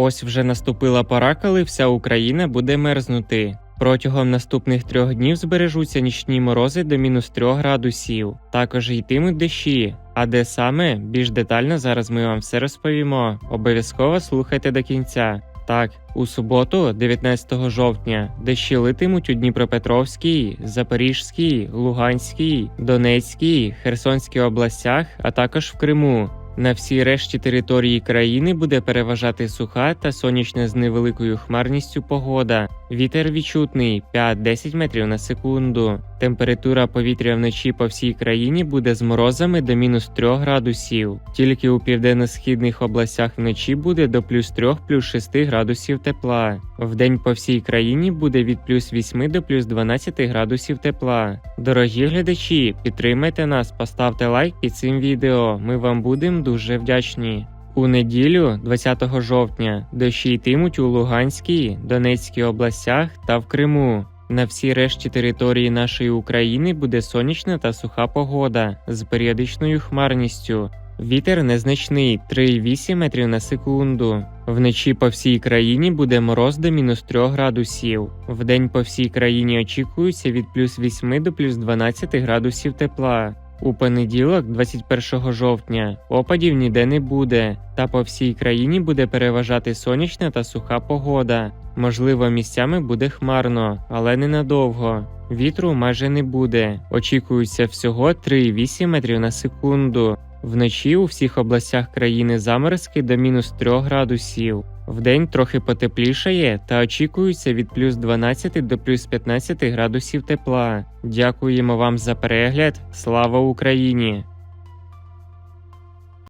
Ось вже наступила пора, коли вся Україна буде мерзнути. Протягом наступних трьох днів збережуться нічні морози до мінус 3 градусів. Також йтимуть дощі. А де саме більш детально зараз ми вам все розповімо. Обов'язково слухайте до кінця. Так, у суботу, 19 жовтня, дощі литимуть у Дніпропетровській, Запорізькій, Луганській, Донецькій, Херсонській областях, а також в Криму. На всій решті території країни буде переважати суха та сонячна з невеликою хмарністю погода. Вітер відчутний 5-10 метрів на секунду. Температура повітря вночі по всій країні буде з морозами до мінус 3 градусів. Тільки у південно-східних областях вночі буде до плюс 3 плюс 6 градусів тепла. Вдень по всій країні буде від плюс 8 до плюс 12 градусів тепла. Дорогі глядачі, підтримайте нас, поставте лайк під цим відео. Ми вам будемо дуже вдячні. У неділю, 20 жовтня, дощі йтимуть у Луганській, Донецькій областях та в Криму. На всій решті території нашої України буде сонячна та суха погода з періодичною хмарністю. Вітер незначний 3,8 метрів на секунду. Вночі по всій країні буде мороз до мінус 3 градусів. Вдень по всій країні очікується від плюс 8 до плюс 12 градусів тепла. У понеділок, 21 жовтня, опадів ніде не буде, та по всій країні буде переважати сонячна та суха погода. Можливо, місцями буде хмарно, але ненадовго. Вітру майже не буде. Очікується всього 3,8 метрів на секунду. Вночі у всіх областях країни заморозки до мінус 3 градусів. Вдень трохи потеплішає та очікується від плюс 12 до плюс 15 градусів тепла. Дякуємо вам за перегляд. Слава Україні!